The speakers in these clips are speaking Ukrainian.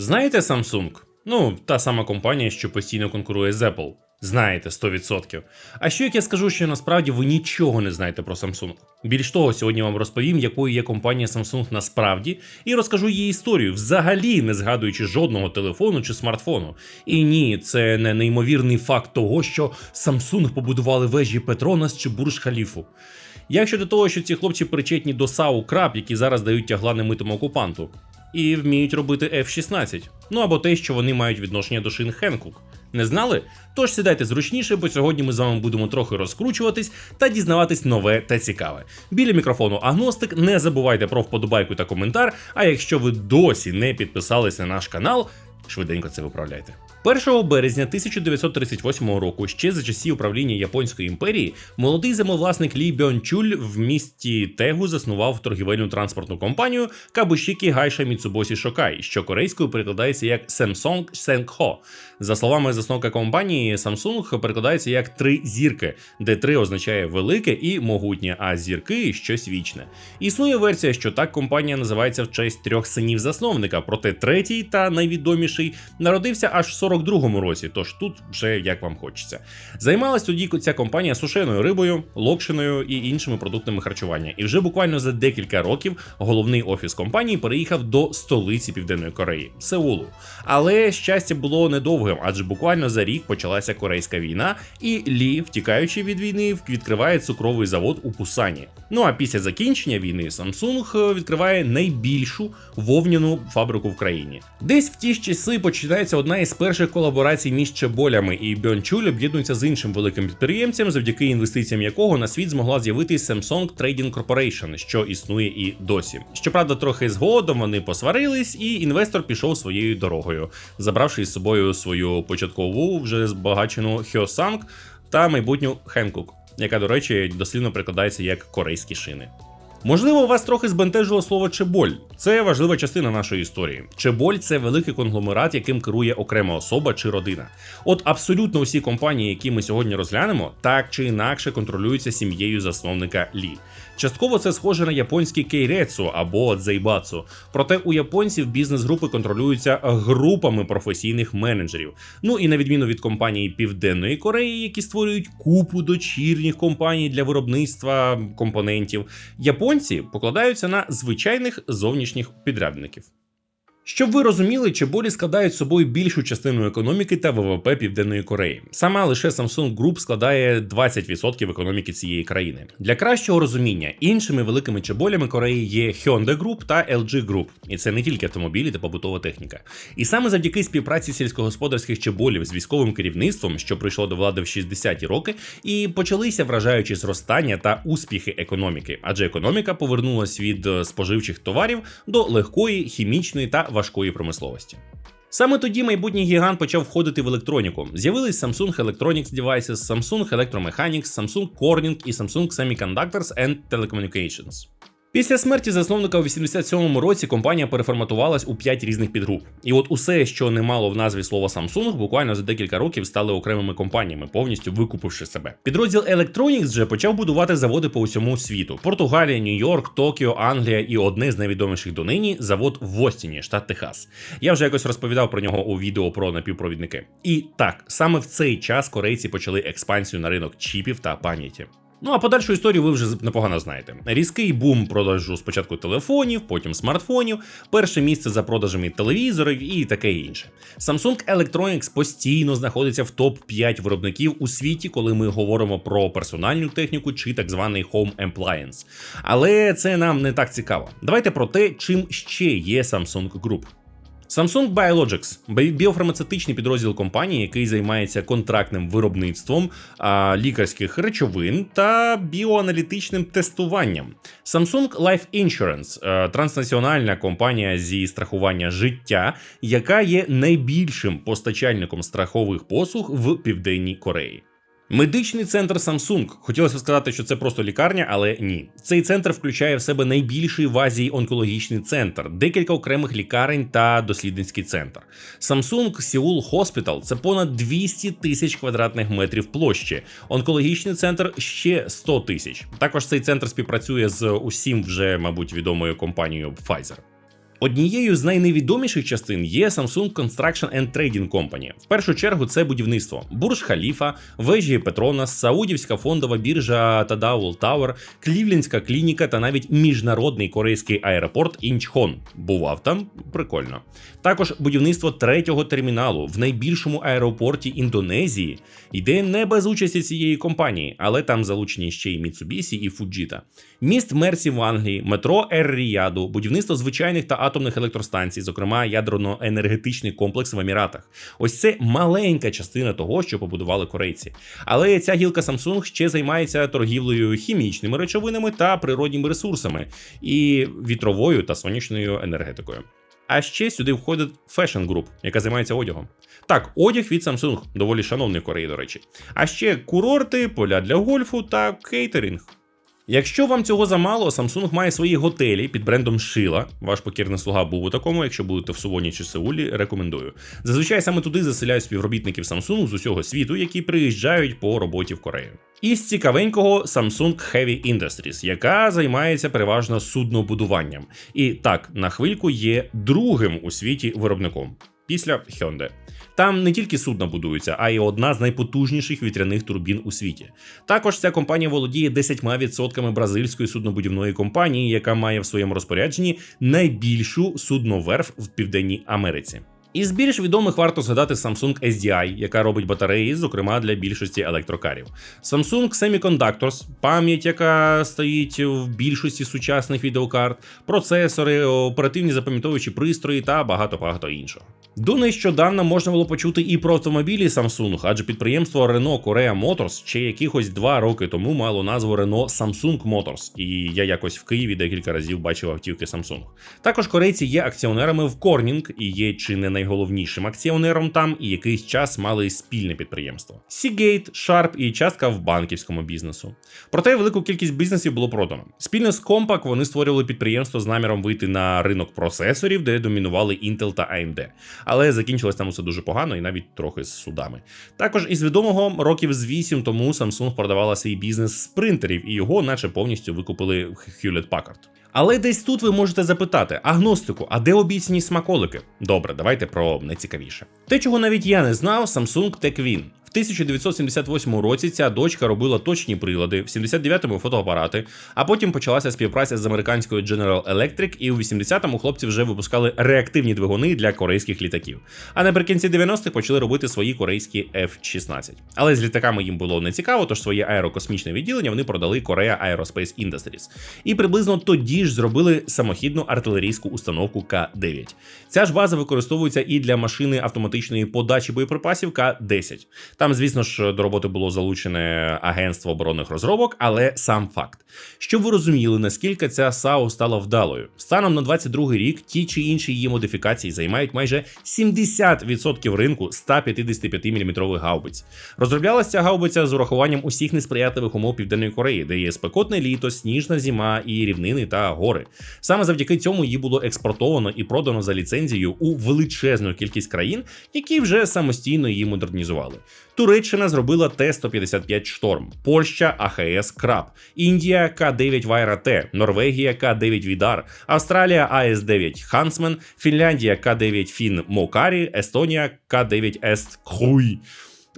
Знаєте Samsung? Ну, та сама компанія, що постійно конкурує з Apple. Знаєте 100%. А що як я скажу, що насправді ви нічого не знаєте про Samsung? Більш того, сьогодні вам розповім, якою є компанія Samsung насправді, і розкажу її історію, взагалі не згадуючи жодного телефону чи смартфону. І ні, це не неймовірний факт того, що Samsung побудували вежі Петронас чи Бурж Халіфу. Як щодо того, що ці хлопці причетні до САУ Краб, які зараз дають тягла немитому окупанту, і вміють робити F-16, ну або те, що вони мають відношення до шин Хенкук. Не знали? Тож сідайте зручніше, бо сьогодні ми з вами будемо трохи розкручуватись та дізнаватись нове та цікаве. Біля мікрофону Агностик, не забувайте про вподобайку та коментар. А якщо ви досі не підписалися на наш канал, швиденько це виправляйте. 1 березня 1938 року, ще за часів управління Японської імперії, молодий землевласник Лі Бьончуль в місті Тегу заснував торгівельну транспортну компанію Кабушікі Гайша Міцубосі Шокай, що корейською перекладається як Samsung Senkho. За словами засновника компанії, Samsung перекладається як три зірки, де три означає велике і могутнє, а зірки щось вічне. Існує версія, що так компанія називається в честь трьох синів засновника, проте третій та найвідоміший народився аж в 42-му році, тож тут вже як вам хочеться. Займалась тоді ця компанія сушеною рибою, локшиною і іншими продуктами харчування. І вже буквально за декілька років головний офіс компанії переїхав до столиці Південної Кореї Сеулу. Але щастя було недовгим, адже буквально за рік почалася корейська війна, і Лі, втікаючи від війни, відкриває цукровий завод у Пусані. Ну а після закінчення війни Samsung відкриває найбільшу вовняну фабрику в країні. Десь в ті ж часи починається одна із перших колаборацій між Чеболями і Бьончуль об'єднуються з іншим великим підприємцем, завдяки інвестиціям якого на світ змогла з'явитись Samsung Trading Corporation, що існує і досі. Щоправда, трохи згодом вони посварились, і інвестор пішов своєю дорогою, забравши із собою свою початкову вже збагачену Hyosung та майбутню Hankook, яка, до речі, дослівно прикладається як корейські шини. Можливо, вас трохи збентежило слово чеболь. Це важлива частина нашої історії. Чеболь це великий конгломерат, яким керує окрема особа чи родина. От абсолютно усі компанії, які ми сьогодні розглянемо, так чи інакше контролюються сім'єю засновника Лі. Частково це схоже на японський кейрецу або дзейбацу. Проте у японців бізнес-групи контролюються групами професійних менеджерів. Ну і на відміну від компанії Південної Кореї, які створюють купу дочірніх компаній для виробництва компонентів, японці покладаються на звичайних зовнішніх підрядників. Щоб ви розуміли, чеболі складають собою більшу частину економіки та ВВП Південної Кореї. Сама лише Samsung Group складає 20% економіки цієї країни. Для кращого розуміння іншими великими чеболями Кореї є Hyundai Group та LG Group. І це не тільки автомобілі та побутова техніка. І саме завдяки співпраці сільськогосподарських чеболів з військовим керівництвом, що прийшло до влади в 60-ті роки, і почалися вражаючі зростання та успіхи економіки, адже економіка повернулась від е, споживчих товарів до легкої, хімічної та важкої промисловості. Саме тоді майбутній гігант почав входити в електроніку. З'явились Samsung Electronics Devices, Samsung Electromechanics, Samsung Corning і Samsung Semiconductors and Telecommunications. Після смерті засновника у 87-му році компанія переформатувалась у 5 різних підгруп. І от усе, що не мало в назві слова Samsung, буквально за декілька років стали окремими компаніями, повністю викупивши себе. Підрозділ Electronics вже почав будувати заводи по усьому світу: Португалія, Нью-Йорк, Токіо, Англія і одне з найвідоміших донині завод в Остіні, штат Техас. Я вже якось розповідав про нього у відео про напівпровідники. І так, саме в цей час корейці почали експансію на ринок чіпів та пам'яті. Ну а подальшу історію ви вже непогано знаєте. Різкий бум продажу спочатку телефонів, потім смартфонів, перше місце за продажами телевізорів і таке інше. Samsung Electronics постійно знаходиться в топ-5 виробників у світі, коли ми говоримо про персональну техніку чи так званий Home Appliance. Але це нам не так цікаво. Давайте про те, чим ще є Samsung Group. Samsung Biologics біофармацевтичний підрозділ компанії, який займається контрактним виробництвом лікарських речовин та біоаналітичним тестуванням. Samsung Life Insurance транснаціональна компанія зі страхування життя, яка є найбільшим постачальником страхових послуг в Південній Кореї. Медичний центр Samsung. Хотілося б сказати, що це просто лікарня, але ні. Цей центр включає в себе найбільший в Азії онкологічний центр, декілька окремих лікарень та дослідницький центр. Samsung Seoul Hospital – це понад 200 тисяч квадратних метрів площі. Онкологічний центр ще 100 тисяч. Також цей центр співпрацює з усім вже, мабуть, відомою компанією Pfizer. Однією з найневідоміших частин є Samsung Construction and Trading Company. В першу чергу це будівництво Бурж Халіфа, вежі Петронас, Саудівська фондова біржа Тадаул Тауер, Клівлінська клініка та навіть міжнародний корейський аеропорт Інчхон. Бував там прикольно. Також будівництво третього терміналу в найбільшому аеропорті Індонезії йде не без участі цієї компанії, але там залучені ще й Mitsubishi і Fujita. Міст Мерсі в Англії, метро Ер-Ріяду, будівництво звичайних та атомних електростанцій, зокрема ядерно-енергетичний комплекс в Еміратах. Ось це маленька частина того, що побудували корейці. Але ця гілка Samsung ще займається торгівлею хімічними речовинами та природніми ресурсами, і вітровою та сонячною енергетикою. А ще сюди входить Fashion Group, яка займається одягом. Так, одяг від Samsung, доволі шановний в Кореї, до речі. А ще курорти, поля для гольфу та кейтеринг. Якщо вам цього замало, Samsung має свої готелі під брендом Шила. Ваш покірний слуга був у такому. Якщо будете в Сувоні чи Сеулі, рекомендую. Зазвичай саме туди заселяють співробітників Samsung з усього світу, які приїжджають по роботі в Корею. Із цікавенького Samsung Heavy Industries, яка займається переважно суднобудуванням. І так, на хвильку є другим у світі виробником після Hyundai. Там не тільки судна будуються, а й одна з найпотужніших вітряних турбін у світі. Також ця компанія володіє 10% бразильської суднобудівної компанії, яка має в своєму розпорядженні найбільшу судноверф в Південній Америці. Із більш відомих варто згадати Samsung SDI, яка робить батареї, зокрема для більшості електрокарів. Samsung Semiconductors, пам'ять, яка стоїть в більшості сучасних відеокарт, процесори, оперативні запам'ятовуючі пристрої та багато-багато іншого. До нещодавна можна було почути і про автомобілі Samsung, адже підприємство Renault Korea Motors ще якихось два роки тому мало назву Renault Samsung Motors, і я якось в Києві декілька разів бачив автівки Samsung. Також корейці є акціонерами в Corning і є чи не найголовнішим акціонером там, і якийсь час мали спільне підприємство. Seagate, Sharp і частка в банківському бізнесу. Проте велику кількість бізнесів було продано. Спільно з Compaq вони створювали підприємство з наміром вийти на ринок процесорів, де домінували Intel та AMD але закінчилось там усе дуже погано і навіть трохи з судами. Також із відомого років з 8 тому Samsung продавала свій бізнес з принтерів, і його, наче повністю викупили Hewlett Packard. Але десь тут ви можете запитати: агностику, а де обіцяні смаколики? Добре, давайте про найцікавіше. Те, чого навіть я не знав, Samsung TechWin. В 1978 році ця дочка робила точні прилади, в 79-му фотоапарати, а потім почалася співпраця з американською General Electric, і у 80-му хлопці вже випускали реактивні двигуни для корейських літаків. А наприкінці 90-х почали робити свої корейські F-16. Але з літаками їм було не цікаво, тож своє аерокосмічне відділення вони продали Korea Aerospace Industries. І приблизно тоді ж зробили самохідну артилерійську установку К-9. Ця ж база використовується і для машини автоматичної подачі боєприпасів К-10. Там, звісно ж, до роботи було залучене агентство оборонних розробок, але сам факт. Щоб ви розуміли, наскільки ця САУ стала вдалою. Станом на 22 рік ті чи інші її модифікації займають майже 70% ринку 155 мм гаубиць. Розроблялася ця гаубиця з урахуванням усіх несприятливих умов Південної Кореї, де є спекотне літо, сніжна зима і рівнини та гори. Саме завдяки цьому її було експортовано і продано за ліцензією у величезну кількість країн, які вже самостійно її модернізували. Туреччина зробила Т-155 Шторм, Польща АХС Краб, Індія К9 Вайра Т, Норвегія К9 Відар, Австралія АС9 Хансмен, Фінляндія К9 Фін Мокарі, Естонія К9 Ест Круй.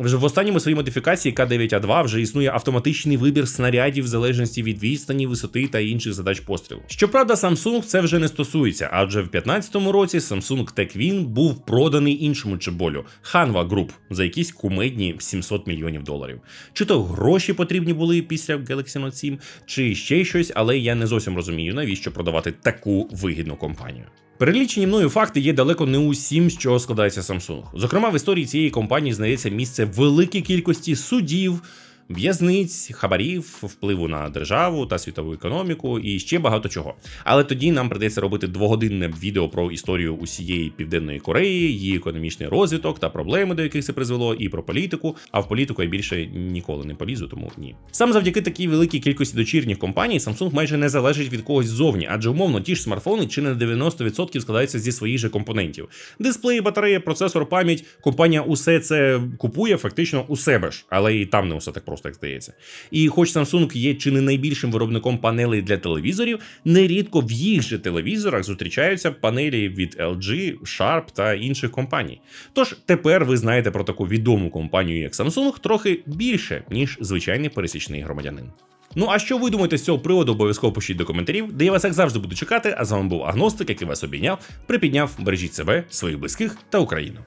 Вже в останньому своїй модифікації К9А2 вже існує автоматичний вибір снарядів в залежності від відстані, висоти та інших задач пострілу. Щоправда, Samsung це вже не стосується, адже в 2015 році Samsung TechWin був проданий іншому чеболю Hanwha Group за якісь кумедні 700 мільйонів доларів. Чи то гроші потрібні були після Galaxy Note 7, чи ще щось, але я не зовсім розумію, навіщо продавати таку вигідну компанію. Перелічені мною факти є далеко не усім, з чого складається Samsung. Зокрема, в історії цієї компанії знається місце великій кількості судів в'язниць, хабарів, впливу на державу та світову економіку і ще багато чого. Але тоді нам придеться робити двогодинне відео про історію усієї південної Кореї, її економічний розвиток та проблеми, до яких це призвело, і про політику. А в політику я більше ніколи не полізу, тому ні. Саме завдяки такій великій кількості дочірніх компаній Samsung майже не залежить від когось ззовні, адже умовно ті ж смартфони чи не 90% складаються зі своїх же компонентів. Дисплей, батарея, процесор, пам'ять. Компанія усе це купує фактично у себе ж, але і там не усе так просто просто як здається. І хоч Samsung є чи не найбільшим виробником панелей для телевізорів, нерідко в їх же телевізорах зустрічаються панелі від LG, Sharp та інших компаній. Тож тепер ви знаєте про таку відому компанію, як Samsung, трохи більше, ніж звичайний пересічний громадянин. Ну а що ви думаєте з цього приводу? Обов'язково пишіть до коментарів, де я вас як завжди буду чекати. А з вами був Агностик, який вас обійняв, припідняв, бережіть себе, своїх близьких та Україну.